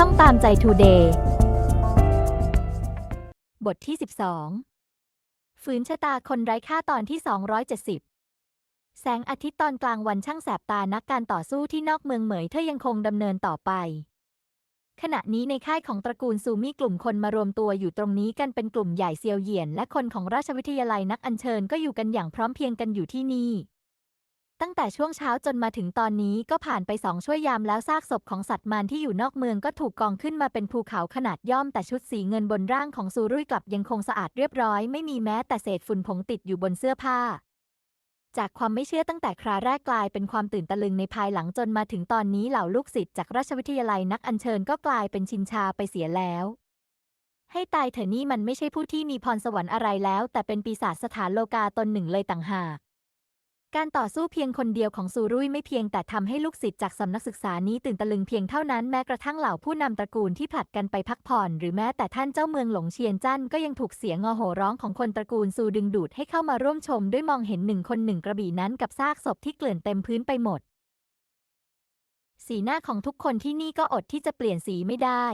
ช่องตามใจทูเดย์บทที่ 12 ฝืนชะตาคนไร้ค่าตอนที่ 270 แสงอาทิตย์ตอนกลางวันช่างแสบตานักการต่อสู้ที่นอกเมืองเหมยเธอยังคงดำเนินต่อไป ขณะนี้ในค่ายของตระกูลซูมี่กลุ่มคนมารวมตัวอยู่ตรงนี้กันเป็นกลุ่มใหญ่เซียวเหยียน และคนของราชวิทยาลัยนักอัญเชิญก็อยู่กันอย่างพร้อมเพรียงกันอยู่ที่นี่ ตั้งแต่ช่วงเช้าจนมาถึงตอนนี้ก็ผ่านไปสองชั่วยามแล้วซากศพของสัตว์มารที่อยู่นอกเมืองก็ถูกกองขึ้นมาเป็นภูเขาขนาดย่อมแต่ชุดสีเงินบนร่างของซูรุ่ยกลับยังคงสะอาดเรียบร้อยไม่มีแม้แต่เศษฝุ่นผงติดอยู่บนเสื้อผ้า จากความไม่เชื่อตั้งแต่คราแรกกลายเป็นความตื่นตะลึงในภายหลังจนมาถึงตอนนี้เหล่าลูกศิษย์จากราชวิทยาลัยนักอัญเชิญก็กลายเป็นชินชาไปเสียแล้วให้ตายเถอะนี่มันไม่ใช่ผู้ที่มีพรสวรรค์อะไรแล้ว แต่เป็นปีศาจสถานโลกาตนหนึ่งเลยต่างหาก การต่อสู้เพียงคนเดียวของซูรุ่ยไม่เพียงแต่ทำให้ลูกศิษย์จากสำนักศึกษานี้ตื่นตะลึงเพียงเท่านั้นแม้กระทั่งเหล่าผู้นำตระกูลที่ผลัดกันไปพักผ่อน หรือแม้แต่ท่านเจ้าเมืองหลงเชียนจั่นก็ยังถูกเสียงงอโหร้องของคนตระกูลซูดึงดูดให้เข้ามาร่วมชมด้วยมองเห็นหนึ่งคนหนึ่งกระบี่นั้นกับซากศพที่เกลื่อนเต็มพื้นไปหมด สีหน้าของทุกคนที่นี่ก็อดที่จะเปลี่ยนสีไม่ได้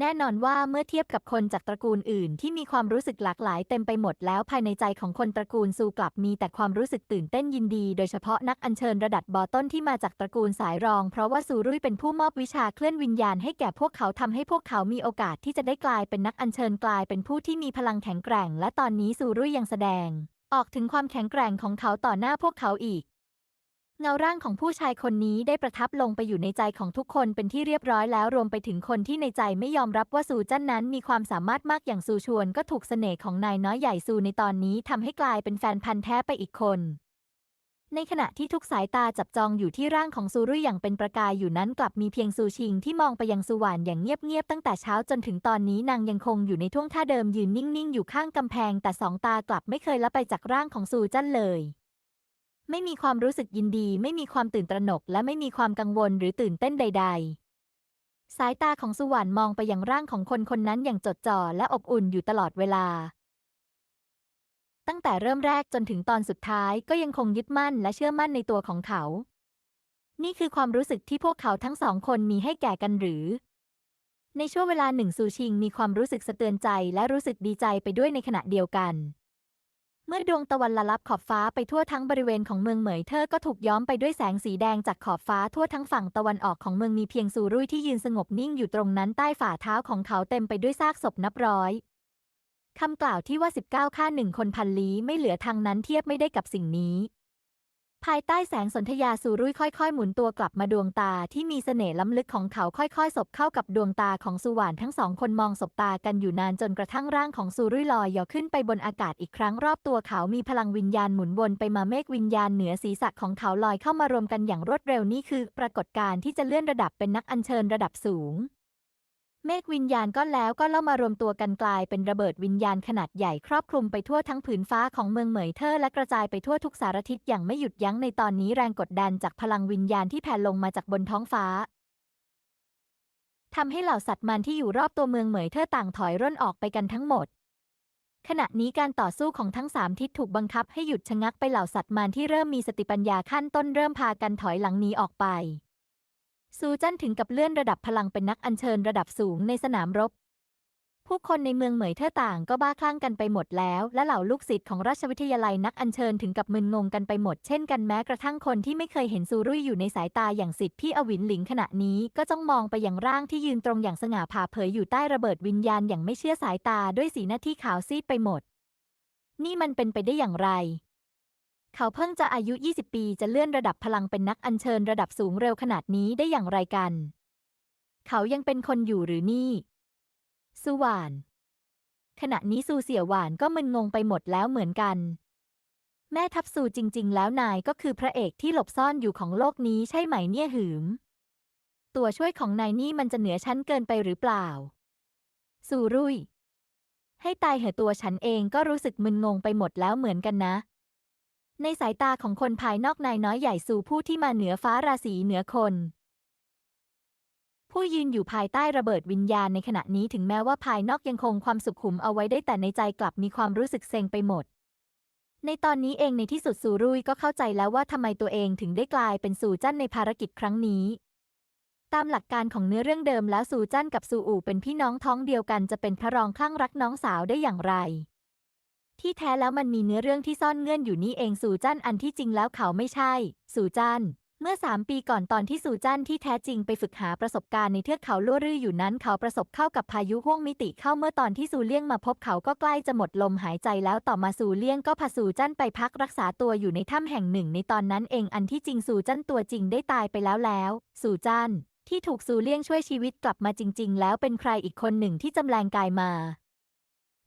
แน่นอนว่าเมื่อเทียบกับคนจากตระกูลอื่นที่มีความรู้สึกหลากหลายเต็มไปหมดแล้วภายในใจของคนตระกูลซูกลับมีแต่ความรู้สึกตื่นเต้นยินดี โดยเฉพาะนักอัญเชิญระดับบอต้นที่มาจากตระกูลสายรอง เพราะว่าซูรุ่ยเป็นผู้มอบวิชาเคลื่อนวิญญาณให้แก่พวกเขาทำให้พวกเขามีโอกาสที่จะได้กลายเป็นนักอัญเชิญกลายเป็นผู้ที่มีพลังแข็งแกร่ง และตอนนี้ซูรุ่ยยังแสดง ออกถึงความแข็งแกร่งของเขาต่อหน้าพวกเขาอีก เงาร่างของผู้ชายคนนี้ได้ประทับลงไปอยู่ในใจของทุกคนเป็นที่เรียบร้อยแล้วรวมไปถึงคนที่ในใจไม่ยอมรับว่าซูจั้นนั้นมีความสามารถมากอย่างซูชวนก็ถูกเสน่ห์ของนายน้อยใหญ่ซูในตอนนี้ทำให้กลายเป็นแฟนพันธ์แท้ไปอีกคน ในขณะที่ทุกสายตาจับจองอยู่ที่ร่างของซูรุ่ยอย่างเป็นประกายอยู่นั้นกลับมีเพียงซูชิงที่มองไปยังสุวรรณอย่างเงียบๆตั้งแต่เช้าจนถึงตอนนี้นางยังคงอยู่ในท่วงท่าเดิมยืนนิ่งๆอยู่ข้างกำแพงแต่สองตากลับไม่เคยละไปจากร่างของซูจั้นเลย ไม่มีความรู้สึกยินดี ไม่มีความตื่นตระหนก และไม่มีความกังวลหรือตื่นเต้นใด ๆ สายตาของสุวรรณมองไปยังร่างของคนคนนั้นอย่างจดจ่อและอบอุ่นอยู่ตลอดเวลา ตั้งแต่เริ่มแรกจนถึงตอนสุดท้ายก็ยังคงยึดมั่นและเชื่อมั่นในตัวของเขา นี่คือความรู้สึกที่พวกเขาทั้งสองคนมีให้แก่กันหรือ ในช่วงเวลาหนึ่งซูชิงมีความรู้สึกสะเตือนใจและรู้สึกดีใจไปด้วยในขณะเดียวกัน เมื่อดวงตะวันละลับขอบฟ้าไปทั่วทั้งบริเวณของเมืองเหมยเธอก็ถูกย้อมไปด้วยแสงสีแดงจากขอบฟ้าทั่วทั้งฝั่งตะวันออกของเมืองมีเพียงซูรุ่ยที่ยืนสงบนิ่งอยู่ตรงนั้นใต้ฝ่าเท้าของเขาเต็มไปด้วยซากศพนับร้อยคำกล่าวที่ว่า 19ฆ่าหนึ่งคนพันลี้ไม่เหลือทางนั้นเทียบไม่ได้กับสิ่งนี้ ภายใต้แสงสนธยาซูรุ่ยค่อยๆ หมุนตัวกลับมาดวงตาที่มีเสน่ห์ล้ำลึกของเขาค่อยๆ สบเข้ากับดวงตาของสุวรรณทั้งสองคนมองสบตากันอยู่นานจนกระทั่งร่างของซูรุ่ยลอยยอขึ้นไปบนอากาศอีกครั้งรอบตัวเขามีพลังวิญญาณหมุนวนไปมาเมฆวิญญาณเหนือศีรษะของเขาลอยเข้ามารวมกันอย่างรวดเร็วนี่คือ ปรากฏการณ์ที่จะเลื่อนระดับเป็นนักอัญเชิญระดับสูง เมฆวิญญาณก็แล้วก็เล่ามารวมตัวกันกลายเป็นระเบิดวิญญาณขนาดใหญ่ครอบคลุมไปทั่วทั้งผืนฟ้าของเมืองเหมยเทอร์และกระจายไปทั่วทุกสารทิศอย่างไม่หยุดยั้งในตอนนี้แรงกดดันจากพลังวิญญาณที่แผ่ลงมาจากบนท้องฟ้าทำให้เหล่าสัตว์มันที่อยู่รอบตัวเมืองเหมยเทอร์ต่างถอยร่นออกไปกันทั้งหมด ขณะนี้การต่อสู้ของทั้งสามทิศถูกบังคับให้หยุดชะงักไปเหล่าสัตว์มันที่เริ่มมีสติปัญญาขั้นต้นเริ่มพากันถอยหลังหนีออกไป ซูจันถึงกับเลื่อนระดับพลังเป็นนักอัญเชิญระดับสูงในสนามรบ ผู้คนในเมืองเหมยเทอต่างก็บ้าคลั่งกันไปหมดแล้ว และเหล่าลูกศิษย์ของราชวิทยาลัยนักอัญเชิญถึงกับมึนงงกันไปหมดเช่นกันแม้กระทั่งคนที่ไม่เคยเห็นซูรุ่ยอยู่ในสายตาอย่างสิทธิ์พี่อวินหลิงขณะนี้ก็จ้องมองไปยังร่างที่ยืนตรงอย่างสง่าผ่าเผยอยู่ใต้ระเบิดวิญญาณอย่างไม่เชื่อสายตาด้วยสีหน้าที่ขาวซีดไปหมด นี่มันเป็นไปได้อย่างไร เขาเพิ่งจะอายุ 20 ปีจะเลื่อนระดับพลังเป็นนักอัญเชิญระดับสูงเร็วขนาดนี้ได้อย่างไรกัน เขายังเป็นคนอยู่หรือนี่สุวรรณขณะนี้ซูเสี่ยหวานก็มึนงงไปหมดแล้วเหมือนกัน แม่ทัพซูจริง ๆ แล้วนายก็คือพระเอกที่หลบซ่อนอยู่ของโลกนี้ใช่ไหมเนี่ยหืม ตัวช่วยของนายนี่มันจะเหนือชั้นเกินไปหรือเปล่า ซูรุ่ย ให้ตายเหอะตัวฉันเองก็รู้สึกมึนงงไปหมดแล้วเหมือนกันนะ ในสายตาของคนภายนอกนายน้อยใหญ่สู่ผู้ที่มาเหนือฟ้าราศีเหนือคน ผู้ยืนอยู่ภายใต้ระเบิดวิญญาณในขณะนี้ถึงแม้ว่าภายนอกยังคงความสุขขุมเอาไว้ได้แต่ในใจกลับมีความรู้สึกเซ็งไปหมด ในตอนนี้เองในที่สุดซูรุ่ยก็เข้าใจแล้วว่าทำไมตัวเองถึงได้กลายเป็นสู่จั้นในภารกิจครั้งนี้ตามหลักการของเนื้อเรื่องเดิมแล้วซูจันกับซูอูเป็นพี่น้องท้องเดียวกันจะเป็นพระรองคลั่งรักน้องสาวได้อย่างไร ที่แท้แล้วมันมีเนื้อเรื่องที่ซ่อนเงื่อนอยู่นี่เองซูจันอันที่จริงแล้วเขาไม่ใช่ซูจันเมื่อสามปีก่อนตอนที่ซูจันที่แท้จริงไปฝึกหาประสบการณ์ในเทือกเขาลั่วรื่ออยู่นั้นเขาประสบเข้ากับพายุห้วงมิติเข้าเมื่อตอนที่ซูเลี่ยงมาพบเขาก็ใกล้จะหมดลมหายใจแล้วต่อมาซูเลี่ยงก็พาซูจันไปพักรักษาตัวอยู่ในถ้ำแห่งหนึ่งในตอนนั้นเองอันที่จริงซูจันตัวจริงได้ตายไปแล้วแล้วซูจันที่ถูกซูเลี่ยงช่วยชีวิตกลับมาจริง ๆ แล้วเป็นใครอีกคนหนึ่งที่จำแรงกายมา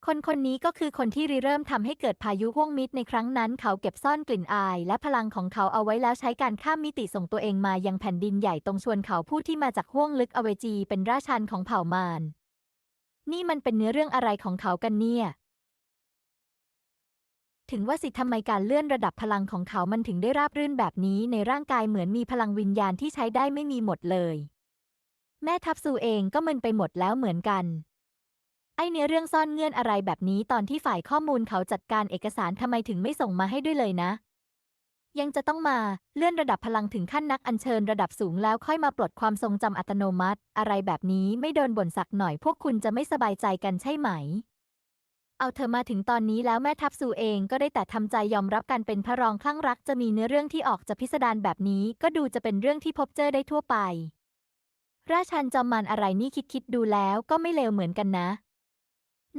คนคนนี้ก็คือคนที่ริเริ่มทำให้เกิดพายุห้วงมิตรในครั้งนั้น เขาเก็บซ่อนกลิ่นอาย และพลังของเขาเอาไว้แล้วใช้การข้ามมิติส่งตัวเองมายังแผ่นดินใหญ่ตรงชวนเขาผู้ที่มาจากห้วงลึกอเวจีเป็นราชันของเผ่ามารนี่มันเป็นเนื้อเรื่องอะไรของเขากันเนี่ย ถึงว่าสิทำไมการเลื่อนระดับพลังของเขามันถึงได้ราบรื่นแบบนี้ในร่างกายเหมือนมีพลังวิญญาณที่ใช้ได้ไม่มีหมดเลย แม่ทัพซูเองก็มึนไปหมดแล้วเหมือนกัน ไอเนื้อเรื่องซ่อนเงื่อนอะไรแบบนี้ตอนที่ฝ่ายข้อมูลเขาจัดการเอกสารทำไมถึงไม่ส่งมาให้ด้วยเลยนะ ยังจะต้องมาเลื่อนระดับพลังถึงขั้นนักอัญเชิญระดับสูงแล้วค่อยมาปลดความทรงจำอัตโนมัติ อะไรแบบนี้ไม่โดนบ่นสักหน่อยพวกคุณจะไม่สบายใจกันใช่ไหม เอาเธอมาถึงตอนนี้แล้วแม่ทัพซูเองก็ได้แต่ทำใจยอมรับการเป็นพระรองคลั่งรักจะมีเนื้อเรื่องที่ออกจะพิสดารแบบนี้ ก็ดูจะเป็นเรื่องที่พบเจอได้ทั่วไป ราชันจอมมันอะไรนี่คิดคิดดูแล้วก็ไม่เลวเหมือนกันนะ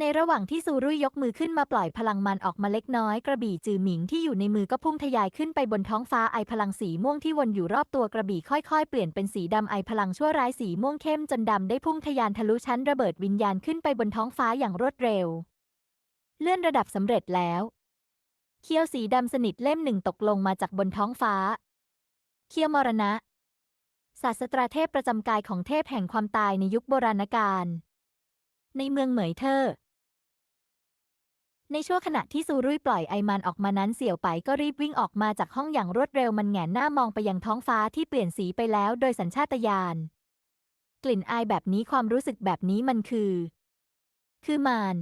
ในระหว่างที่ซูรุ่ยยกมือขึ้นมาปล่อยพลังมันออกมาเล็กน้อย กระบี่จือหมิงที่อยู่ในมือก็พุ่งทะยายขึ้นไปบนท้องฟ้าไอพลังสีม่วงที่วนอยู่รอบตัวกระบี่ค่อยๆ เปลี่ยนเป็นสีดำไอพลังชั่วร้ายสีม่วงเข้มจนดำได้พุ่งทะยานทะลุชั้นระเบิดวิญญาณขึ้นไปบนท้องฟ้าอย่างรวดเร็ว เลื่อนระดับสำเร็จแล้ว เคียวสีดำสนิทเล่มหนึ่งตกลงมาจากบนท้องฟ้า เคียวมรณะศาสตราเทพประจำกายของเทพแห่งความตายในยุคโบราณกาลในเมืองเหมยเทอร์ ในช่วงขณะที่ซูรุ่ยปล่อยไอมันออกมานั้นเสี่ยวไปก็รีบวิ่งออกมาจากห้องอย่างรวดเร็วมันแหงนหน้ามองไปยังท้องฟ้าที่เปลี่ยนสีไปแล้วโดยสัญชาตญาณ กลิ่นอายแบบนี้ความรู้สึกแบบนี้มันคือ คือมาน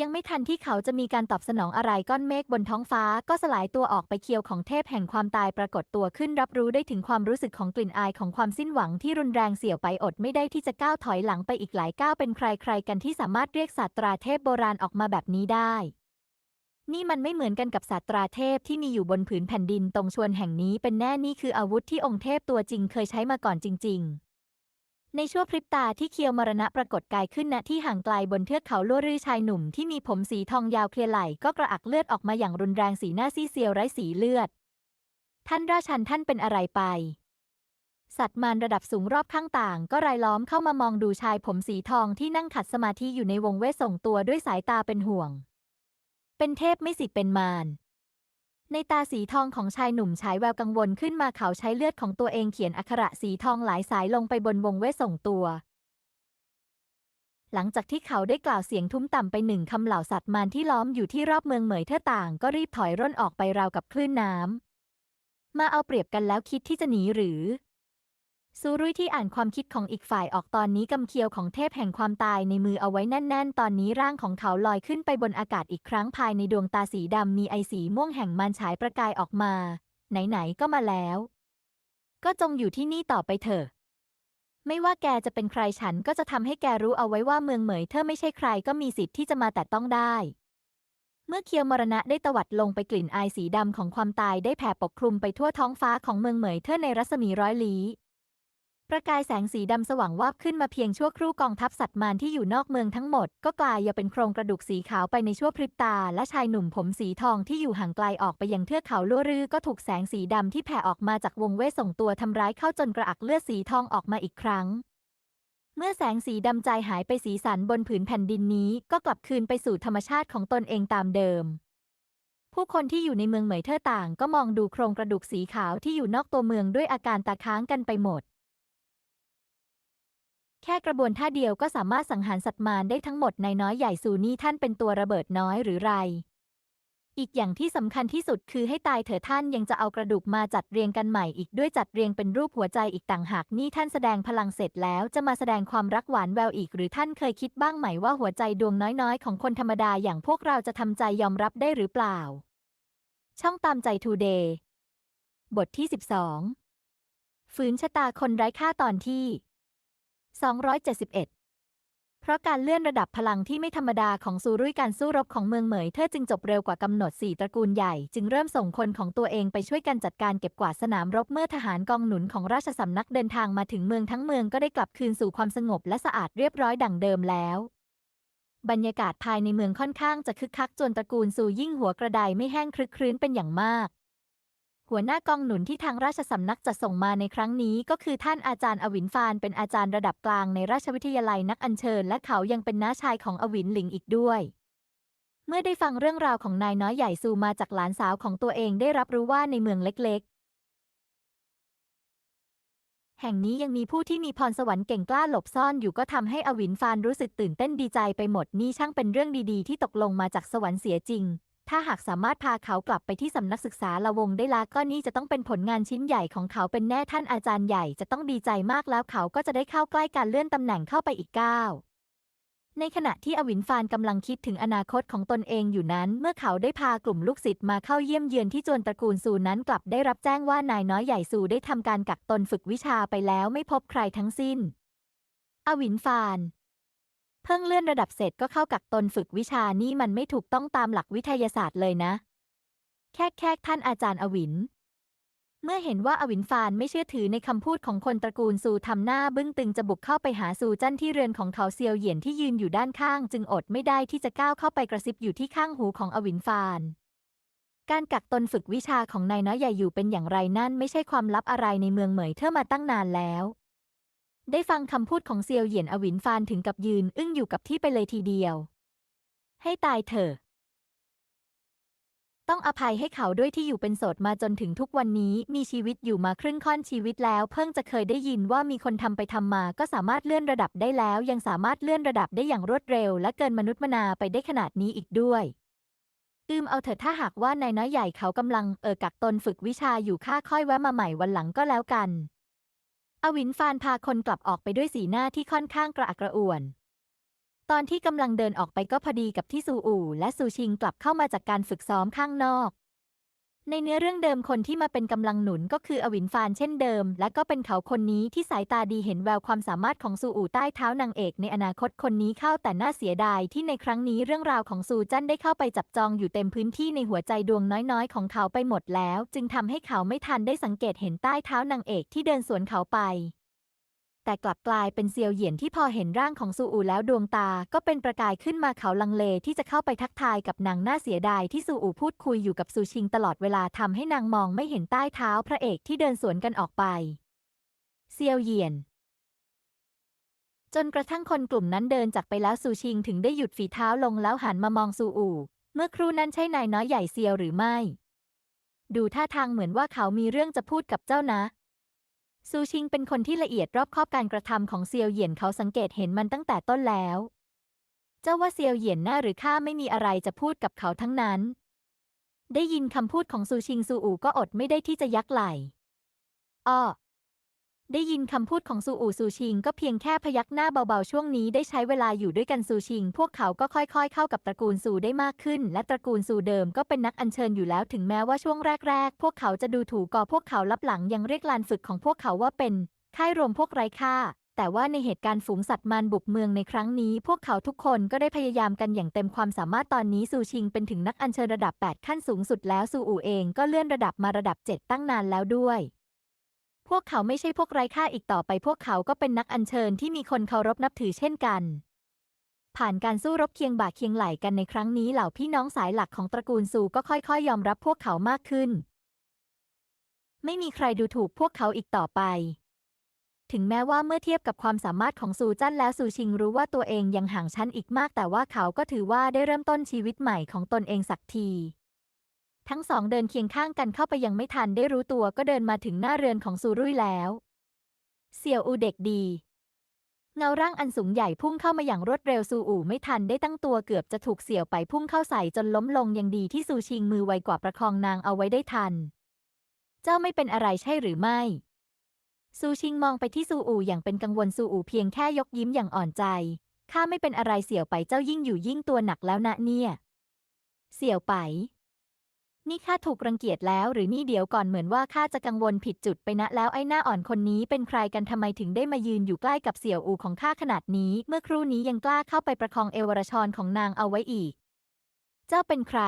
ยังไม่ทันที่เขาจะมีการตอบสนองอะไรก้อนเมฆบนท้องฟ้า ก็สลายตัวออกไปเคียวของเทพแห่งความตายปรากฏตัวขึ้นรับรู้ได้ถึงความรู้สึกของกลิ่นอายของความสิ้นหวังที่รุนแรงเสี่ยวไปอดไม่ได้ที่จะก้าวถอยหลังไปอีกหลายก้าวเป็นใครใครกันที่สามารถเรียกศาสตราเทพโบราณออกมาแบบนี้ได้ นี่มันไม่เหมือนกันกับศาสตราเทพที่มีอยู่บนผืนแผ่นดินตรงชวนแห่งนี้เป็นแน่นี่คืออาวุธที่องค์เทพตัวจริงเคยใช้มาก่อนจริง ๆ ในชั่วพริบตาที่เคียวมรณะปรากฏกายขึ้นณที่ห่างไกลบนเทือกเขาลัวรื่อชายหนุ่มที่มีผมสีทองยาวเคลียไหลก็กระอักเลือดออกมาอย่างรุนแรงสีหน้าซีเซียวไร้สีเลือด ท่านราชันท่านเป็นอะไรไป สัตว์มารระดับสูงรอบข้างต่าง ก็รายล้อมเข้ามามองดูชายผมสีทองที่นั่งขัดสมาธิอยู่ในวงเวทส่งตัวด้วยสายตาเป็นห่วง เป็นเทพไม่สิเป็นมาร ในตาสีทองของชายหนุ่มฉายแววกังวลขึ้นมาเขาใช้เลือดของตัวเองเขียนอักขระสีทองหลายสายลงไปบนวงเวทส่งตัว หลังจากที่เขาได้กล่าวเสียงทุ้มต่ำไปหนึ่งคำเหล่าสัตว์มารที่ล้อมอยู่ที่รอบเมืองเหมยเท่าต่าง ก็รีบถอยร่นออกไปราวกับคลื่นน้ำมาเอาเปรียบกันแล้วคิดที่จะหนีหรือ ซูรุยที่อ่านความคิดของอีกฝ่ายออกตอนนี้กำเคียวของเทพแห่งความตายในมือเอาไว้แน่น ๆ ตอนนี้ร่างของเขาลอยขึ้นไปบนอากาศอีกครั้งภายในดวงตาสีดำมีไอสีม่วงแห่งมารฉายประกายออกมา ไหน ๆ ก็มาแล้ว ก็จงอยู่ที่นี่ต่อไปเถอะ ไม่ว่าแกจะเป็นใครฉันก็จะทำให้แกรู้เอาไว้ว่าเมืองเหมยเธอไม่ใช่ใครก็มีสิทธิ์ที่จะมาแต่ต้องได้เมื่อเคียวมรณะได้ตวัดลงไปกลิ่นอายสีดำของความตายได้แผ่ปกคลุมไปทั่วท้องฟ้าของเมืองเหมยเธอในรัศมีร้อยลี้ ประกายแสงสีดำสว่างวาบขึ้นมาเพียงชั่วครู่กองทัพสัตว์มารที่อยู่นอกเมืองทั้งหมด ก็กลายเป็นโครงกระดูกสีขาวไปในชั่วพริบตา และชายหนุ่มผมสีทองที่อยู่ห่างไกลออกไปยังเทือกเขาลัวรือ ก็ถูกแสงสีดำที่แผ่ออกมาจากวงเวทส่งตัวทำร้ายเข้าจนกระอักเลือดสีทองออกมาอีกครั้ง เมื่อแสงสีดำใจหายไปสีสันบนผืนแผ่นดินนี้ ก็กลับคืนไปสู่ธรรมชาติของตนเองตามเดิมผู้คนที่อยู่ในเมืองเหมยเท่อต่างก็มองดูโครงกระดูกสีขาวที่อยู่นอกตัวเมืองด้วยอาการตาค้างกันไปหมด แค่กระบวนท่าเดียวก็สามารถสังหารสัตว์มารได้ทั้งหมดในน้อยใหญ่สูนี่ท่านเป็นตัวระเบิดน้อยหรือไร อีกอย่างที่สำคัญที่สุดคือให้ตายเถอะท่านยังจะเอากระดูกมาจัดเรียงกันใหม่อีกด้วยจัดเรียงเป็นรูปหัวใจอีกต่างหากนี่ท่านแสดงพลังเสร็จแล้วจะมาแสดงความรักหวานแววอีกหรือท่านเคยคิดบ้างไหมว่าหัวใจดวงน้อยๆ ของคนธรรมดาอย่างพวกเราจะทำใจยอมรับได้หรือเปล่า ช่องตามใจทูเดย์บทที่ 12 ฝืนชะตาคนไร้ค่าตอนที่ 271เพราะการเลื่อนระดับพลังที่ไม่ธรรมดาของซูรุ่ยการสู้รบของเมืองเหมยเธอจึงจบเร็วกว่ากำหนดสี่ตระกูลใหญ่ จึงเริ่มส่งคนของตัวเองไปช่วยกันจัดการเก็บกวาดสนามรบเมื่อทหารกองหนุนของราชสำนักเดินทางมาถึงเมืองทั้งเมืองก็ได้กลับคืนสู่ความสงบและสะอาดเรียบร้อยดั่งเดิมแล้ว บรรยากาศภายในเมืองค่อนข้างจะคึกคักจนตระกูลซูยิ่งหัวกระไดไม่แห้งคลึกครื้นเป็นอย่างมาก หัวหน้ากองหนุนที่ทางราชสำนักจะส่งมาในครั้งนี้ ก็คือท่านอาจารย์อวินฟานเป็นอาจารย์ระดับกลางในราชวิทยาลัยนักอัญเชิญ และเขายังเป็นน้าชายของอวินหลิงอีกด้วย เมื่อได้ฟังเรื่องราวของนายน้อยใหญ่ซูมาจากหลานสาวของตัวเองได้รับรู้ว่าในเมืองเล็กๆ แห่งนี้ยังมีผู้ที่มีพรสวรรค์เก่งกล้าหลบซ่อนอยู่ก็ทำให้อวินฟานรู้สึกตื่นเต้นดีใจไปหมดนี่ช่างเป็นเรื่องดีๆ ที่ตกลงมาจากสวรรค์เสียจริง ถ้าหากสามารถพาเขากลับไปที่สำนักศึกษาละวงได้ละก็นี่จะต้องเป็นผลงานชิ้นใหญ่ของเขาเป็นแน่ท่านอาจารย์ใหญ่จะต้องดีใจมากแล้วเขาก็จะได้เข้าใกล้การเลื่อนตำแหน่งเข้าไปอีกก้าวในขณะที่อวินฟานกำลังคิดถึงอนาคตของตนเองอยู่นั้น เมื่อเขาได้พากลุ่มลูกศิษย์มาเข้าเยี่ยมเยือนที่จวนตระกูลซูนั้นกลับได้รับแจ้งว่านายน้อยใหญ่ซูได้ทำการกักตนฝึกวิชาไปแล้วไม่พบใครทั้งสิ้น อวินฟาน เพิ่งเลื่อนระดับเสร็จก็เข้ากักตนฝึกวิชานี่มันไม่ถูกต้องตามหลักวิทยาศาสตร์เลยนะ แค่แค่ท่านอาจารย์อวิน เมื่อเห็นว่าอวินฟานไม่เชื่อถือในคำพูดของคนตระกูลซูทำหน้าบึ้งตึงจะบุกเข้าไปหาซูจั้นที่เรือนของเขาเซียวเหยียนที่ยืนอยู่ด้านข้าง จึงอดไม่ได้ที่จะก้าวเข้าไปกระซิบอยู่ที่ข้างหูของอวินฟานการกักตนฝึกวิชาของนายน้อยใหญ่อยู่เป็นอย่างไรนั่นไม่ใช่ความลับอะไรในเมืองเหมยเธอมาตั้งนานแล้ว ได้ฟังคำพูดของเซียวเหยียนอวินฟานถึงกับยืน อึ้งอยู่กับที่ไปเลยทีเดียว ให้ตายเถอะ ต้องอภัยให้เขาด้วยที่อยู่เป็นโสดมาจนถึงทุกวันนี้มีชีวิตอยู่มาครึ่งค่อนชีวิตแล้ว เพิ่งจะเคยได้ยินว่ามีคนทำไปทำมา ก็สามารถเลื่อนระดับได้แล้ว ยังสามารถเลื่อนระดับได้อย่างรวดเร็ว และเกินมนุษย์มนาไปได้ขนาดนี้อีกด้วยอืมเอาเถอะถ้าหากว่านายน้อยใหญ่เขากำลังเออกักตนฝึกวิชาอยู่ข้าค่อยแวะมาใหม่วันหลังก็แล้วกัน อวินฟานพาคนกลับออกไปด้วยสีหน้าที่ค่อนข้างกระอักกระอ่วน ตอนที่กำลังเดินออกไปก็พอดีกับที่ซูอู่และซูชิงกลับเข้ามาจากการฝึกซ้อมข้างนอก ในเนื้อเรื่องเดิมคนที่มาเป็นกำลังหนุนก็คืออวินฟานเช่นเดิม และก็เป็นเขาคนนี้ที่สายตาดีเห็นแววความสามารถของซูอู่ใต้เท้านางเอกในอนาคตคนนี้เข้าแต่น่าเสียดายที่ในครั้งนี้เรื่องราวของซูจั้นได้เข้าไปจับจองอยู่เต็มพื้นที่ในหัวใจดวงน้อยๆ ของเขาไปหมดแล้ว จึงทำให้เขาไม่ทันได้สังเกตเห็นใต้เท้านางเอกที่เดินสวนเขาไป แต่กลับกลายเป็นเซียวเหยียนที่พอเห็นร่างของซูอูแล้วดวงตาก็เป็นประกายขึ้นมาเขาลังเลที่จะเข้าไปทักทายกับนางน่าเสียดายที่ซูอูพูดคุยอยู่กับซูชิงตลอดเวลาทำให้นางมองไม่เห็นใต้เท้าพระเอกที่เดินสวนกันออกไป เซียวเหยียน จนกระทั่งคนกลุ่มนั้นเดินจากไปแล้วซูชิงถึงได้หยุดฝีเท้าลงแล้วหันมามองซูอูเมื่อครู่นั้นใช่นายน้อยใหญ่เซียวหรือไม่ ดูท่าทางเหมือนว่าเขามีเรื่องจะพูดกับเจ้านะ ซูชิงเป็นคนที่ละเอียดรอบคอบการกระทำของเซียวเหยียนเขาสังเกตเห็นมันตั้งแต่ต้นแล้ว เจ้าว่าเซียวเหยียนหน้าหรือข้าไม่มีอะไรจะพูดกับเขาทั้งนั้น ได้ยินคำพูดของซูชิงซูอูก็อดไม่ได้ที่จะยักไหล่อ้อ ได้ยินคำพูดของซูอูซูชิง ก็เพียงแค่พยักหน้าเบาๆช่วงนี้ได้ใช้เวลาอยู่ด้วยกันซูชิง พวกเขาก็ค่อยๆ เข้ากับตระกูลซูได้มากขึ้น และตระกูลซูเดิมก็เป็นนักอัญเชิญอยู่แล้วถึงแม้ว่าช่วงแรกๆ พวกเขาจะดูถูกก่อพวกเขาลับหลังยังเรียกลานฝึกของพวกเขาว่าเป็นค่ายรวมพวกไร้ค่า แต่ว่าในเหตุการณ์ฝูงสัตว์มารบุกเมืองในครั้งนี้ พวกเขาทุกคนก็ได้พยายามกันอย่างเต็มความสามารถตอนนี้ซูชิง เป็นถึงนักอัญเชิญระดับ 8 ขั้นสูงสุดแล้วซูอูเองก็เลื่อนระดับมาระดับ 7 ตั้งนานแล้วด้วย วกเขาไม่ใช่พวกไร้ค่าอีกต่อไปพวกเขาก็เป็นนักอัญเชิญที่มีคนเคารพนับถือเช่นกัน ผ่านการสู้รบเคียงบ่าเคียงไหลกันในครั้งนี้เหล่าพี่น้องสายหลักของตระกูลซูก็ค่อยๆ ยอมรับพวกเขามากขึ้น ไม่มีใครดูถูกพวกเขาอีกต่อไป ถึงแม้ว่าเมื่อเทียบกับความสามารถของซูจั้นแล้วซูชิงรู้ว่าตัวเองยังห่างชั้นอีกมาก แต่ว่าเขาก็ถือว่าได้เริ่มต้นชีวิตใหม่ของตนเองสักที ทั้งสองเดินเคียงข้างกันเข้าไปยังไม่ทันได้รู้ตัวก็เดินมาถึงหน้าเรือนของซูรุ่ยแล้ว เสี่ยวอูเด็กดี เงาร่างอันสูงใหญ่พุ่งเข้ามาอย่างรวดเร็วซูอูไม่ทันได้ตั้งตัวเกือบจะถูกเสี่ยวไปพุ่งเข้าใส่จนล้มลงยังดีที่ซูชิงมือไวกว่าประคองนางเอาไว้ได้ทัน เจ้าไม่เป็นอะไรใช่หรือไม่ซูชิงมองไปที่ซูอูอย่างเป็นกังวลซูอูเพียงแค่ยกยิ้มอย่างอ่อนใจข้าไม่เป็นอะไรเสี่ยวไปเจ้ายิ่งอยู่ยิ่งตัวหนักแล้วนะเนี่ย เสี่ยวไป นี่ข้าถูกรังเกียจแล้วหรือนี่เดี๋ยวก่อนเหมือนว่าข้าจะกังวลผิดจุดไปนะแล้วไอ้หน้าอ่อนคนนี้เป็นใครกันทำไมถึงได้มายืนอยู่ใกล้กับเสี่ยวอูของข้าขนาดนี้ เมื่อครู่นี้ยังกล้าเข้าไปประคองเอวรชรของนางเอาไว้อีก เจ้าเป็นใคร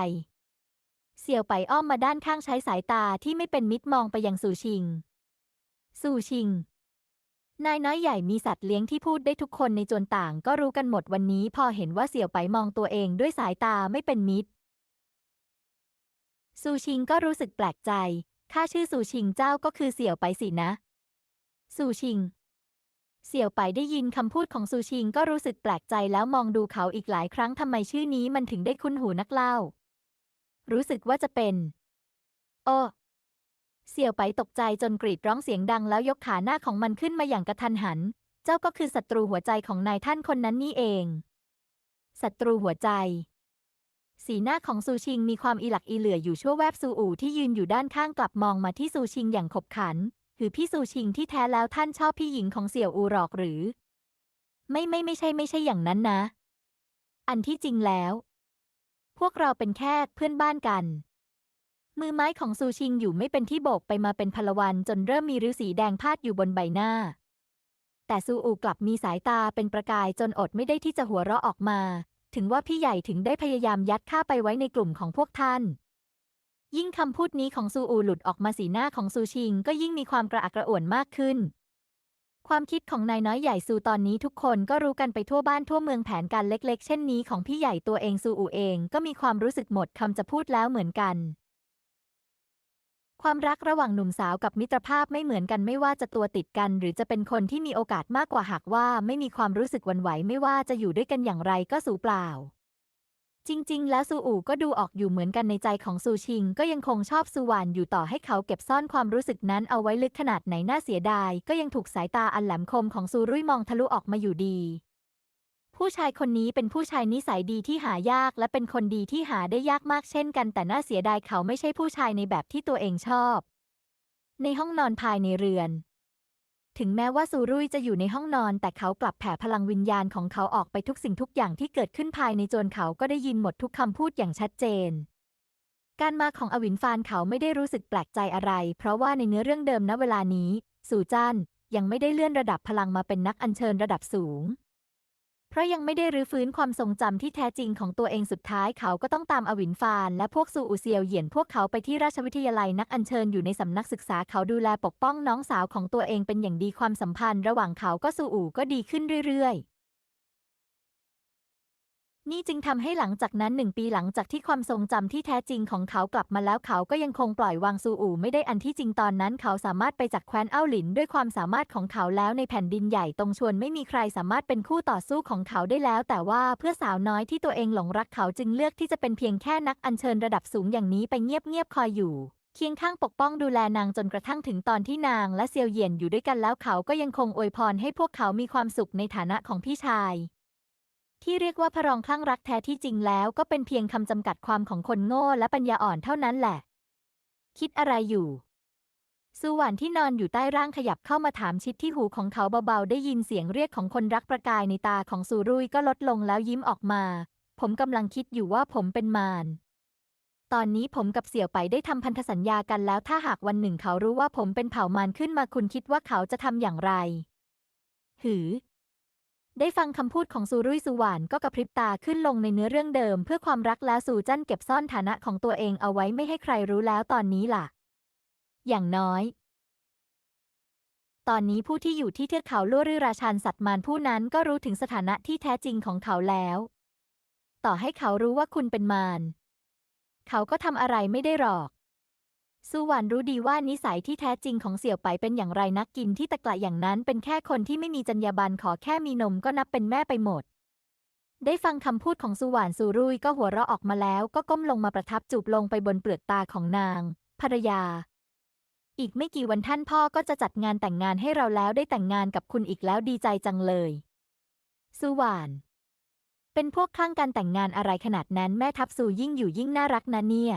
เสี่ยวไปอ้อมมาด้านข้างใช้สายตาที่ไม่เป็นมิตรมองไปยังสู่ชิง สู่ชิง นายน้อยใหญ่มีสัตว์เลี้ยงที่พูดได้ทุกคนในจวนต่าง ก็รู้กันหมดวันนี้พอเห็นว่าเสี่ยวไปมองตัวเองด้วยสายตาไม่เป็นมิตร ซูชิงก็รู้สึกแปลกใจ ข้าชื่อซูชิงเจ้าก็คือเสี่ยวไปสินะ ซูชิง เสี่ยวไปได้ยินคำพูดของซูชิงก็รู้สึกแปลกใจแล้วมองดูเขาอีกหลายครั้งทำไมชื่อนี้มันถึงได้คุ้นหูนักเล่า รู้สึกว่าจะเป็นโอ้เสี่ยวไปตกใจจนกรีดร้องเสียงดังแล้วยกขาหน้าของมันขึ้นมาอย่างกระทันหัน เจ้าก็คือศัตรูหัวใจของนายท่านคนนั้นนี่เอง ศัตรูหัวใจ สีหน้าของซูชิงมีความอีหลักอีเหลืออยู่ชั่วแวบซูอู่ที่ยืนอยู่ด้านข้างกลับมองมาที่ซูชิงอย่างขบขัน คือพี่ซูชิงที่แท้แล้วท่านชอบพี่หญิงของเสี่ยวอูหรอกหรือ ไม่ไม่ไม่ใช่ไม่ใช่อย่างนั้นนะ อันที่จริงแล้ว พวกเราเป็นแค่เพื่อนบ้านกัน มือไม้ของซูชิงอยู่ไม่เป็นที่โบกไปมาเป็นพลวันจนเริ่มมีริ้วสีแดงพาดอยู่บนใบหน้า แต่ซูอูกลับมีสายตาเป็นประกายจนอดไม่ได้ที่จะหัวเราะออกมา ถึงว่าพี่ใหญ่ถึงได้พยายามยัดข้าไปไว้ในกลุ่มของพวกท่าน ยิ่งคำพูดนี้ของซูอูหลุดออกมาสีหน้าของซูชิง ก็ยิ่งมีความกระอักกระอ่วนมากขึ้น ความคิดของนายน้อยใหญ่ซูตอนนี้ทุกคนก็รู้กันไปทั่วบ้านทั่วเมืองแผนการเล็ก ๆ เช่นนี้ของพี่ใหญ่ตัวเองซูอูเองก็มีความรู้สึกหมดคำจะพูดแล้วเหมือนกัน ความรักระหว่างหนุ่มสาวกับมิตรภาพไม่เหมือนกันไม่ว่าจะตัวติดกัน หรือจะเป็นคนที่มีโอกาสมากกว่าหากว่าไม่มีความรู้สึกวันไหวไม่ว่าจะอยู่ด้วยกันอย่างไรก็สูเปล่า จริง ๆ แล้วซูอูก็ดูออกอยู่เหมือนกันในใจของซูชิง ก็ยังคงชอบซูหวานอยู่ต่อให้เขาเก็บซ่อนความรู้สึกนั้นเอาไว้ลึกขนาดไหนน่าเสียดาย ก็ยังถูกสายตาอันแหลมคมของซูรุ่ยมองทะลุออกมาอยู่ดี ผู้ชายคนนี้เป็นผู้ชายนิสัยดีที่หายาก และเป็นคนดีที่หาได้ยากมากเช่นกัน แต่น่าเสียดายเขาไม่ใช่ผู้ชายในแบบที่ตัวเองชอบ ในห้องนอนภายในเรือน ถึงแม้ว่าซูรุ่ยจะอยู่ในห้องนอน แต่เขากลับแผ่พลังวิญญาณของเขาออกไปทุกสิ่งทุกอย่างที่เกิดขึ้นภายในจนเขาก็ได้ยินหมดทุกคำพูดอย่างชัดเจนการมาของอวินฟานเขาไม่ได้รู้สึกแปลกใจอะไร เพราะว่าในเนื้อเรื่องเดิมณเวลานี้ สู่จันยังไม่ได้เลื่อนระดับพลังมาเป็นนักอัญเชิญระดับสูง เพราะยังไม่ได้รื้อฟื้นความทรงจำที่แท้จริงของตัวเองสุดท้ายเขาก็ต้องตามอวินฟานและพวกซูอูเซียวเหยียนพวกเขาไปที่ราชวิทยาลัยนักอัญเชิญอยู่ในสำนักศึกษาเขาดูแลปกป้องน้องสาวของตัวเองเป็นอย่างดีความสัมพันธ์ ระหว่างเขาก็ซูอูก็ดีขึ้นเรื่อยๆ นี่จึงทำให้หลังจากนั้นหนึ่งปีหลังจากที่ความทรงจำที่แท้จริงของเขากลับมาแล้วเขาก็ยังคงปล่อยวางซูอูไม่ได้อันที่จริงตอนนั้น เขาสามารถไปจากแคว้นเอ้าหลินด้วยความสามารถของเขาแล้วในแผ่นดินใหญ่ตรงชวนไม่มีใครสามารถเป็นคู่ต่อสู้ของเขาได้แล้ว แต่ว่าเพื่อสาวน้อยที่ตัวเองหลงรักเขาจึงเลือกที่จะเป็นเพียงแค่นักอัญเชิญระดับสูงอย่างนี้ไปเงียบๆคอยอยู่เคียงข้างปกป้องดูแลนางจนกระทั่งถึงตอนที่นางและเซียวเหยียนอยู่ด้วยกันแล้วเขาก็ยังคงอวยพรให้พวกเขามีความสุขในฐานะของพี่ชาย ที่เรียกว่าพระรองคลั่งรักแท้ที่จริงแล้วก็เป็นเพียงคำจำกัดความของคนโง่และปัญญาอ่อนเท่านั้นแหละ คิดอะไรอยู่สุวรรณที่นอนอยู่ใต้ร่างขยับเข้ามาถามชิดที่หูของเขาเบาๆ ได้ยินเสียงเรียกของคนรักประกายในตาของซูรุยก็ลดลงแล้วยิ้มออกมา ผมกำลังคิดอยู่ว่าผมเป็นมาร ตอนนี้ผมกับเสี่ยวไปได้ทำพันธสัญญากันแล้ว ถ้าหากวันหนึ่งเขารู้ว่าผมเป็นเผ่ามารขึ้นมาคุณคิดว่าเขาจะทำอย่างไร หือ ได้ฟังคำพูดของซูรุ่ยสุวรรณก็กระพริบตาขึ้นลงในเนื้อเรื่องเดิม เพื่อความรักแล้วสู่จั้นเก็บซ่อนฐานะของตัวเองเอาไว้ไม่ให้ใครรู้แล้วตอนนี้ล่ะ อย่างน้อย ตอนนี้ผู้ที่อยู่ที่เทือกเขาลั่วรือราชันสัตว์มารผู้นั้นก็รู้ถึงสถานะที่แท้จริงของเขาแล้ว ต่อให้เขารู้ว่าคุณเป็นมารเขาก็ทำอะไรไม่ได้หรอก สุวรรณรู้ดีว่านิสัยที่แท้จริงของเสี่ยวไปเป็นอย่างไรนักกินที่ตะกละอย่างนั้น เป็นแค่คนที่ไม่มีจรรยาบรรณขอแค่มีนมก็นับเป็นแม่ไปหมด ได้ฟังคำพูดของสุวรรณสุรุ่ยก็หัวเราะออกมาแล้วก็ก้มลงมาประทับจูบลงไปบนเปลือกตาของนาง ภรรยา อีกไม่กี่วันท่านพ่อก็จะจัดงานแต่งงานให้เราแล้วได้แต่งงานกับคุณอีกแล้วดีใจจังเลย สุวรรณเป็นพวกข้างการแต่งงานอะไรขนาดนั้นแม่ทัพสูยิ่งอยู่ยิ่งน่ารักนะเนี่ย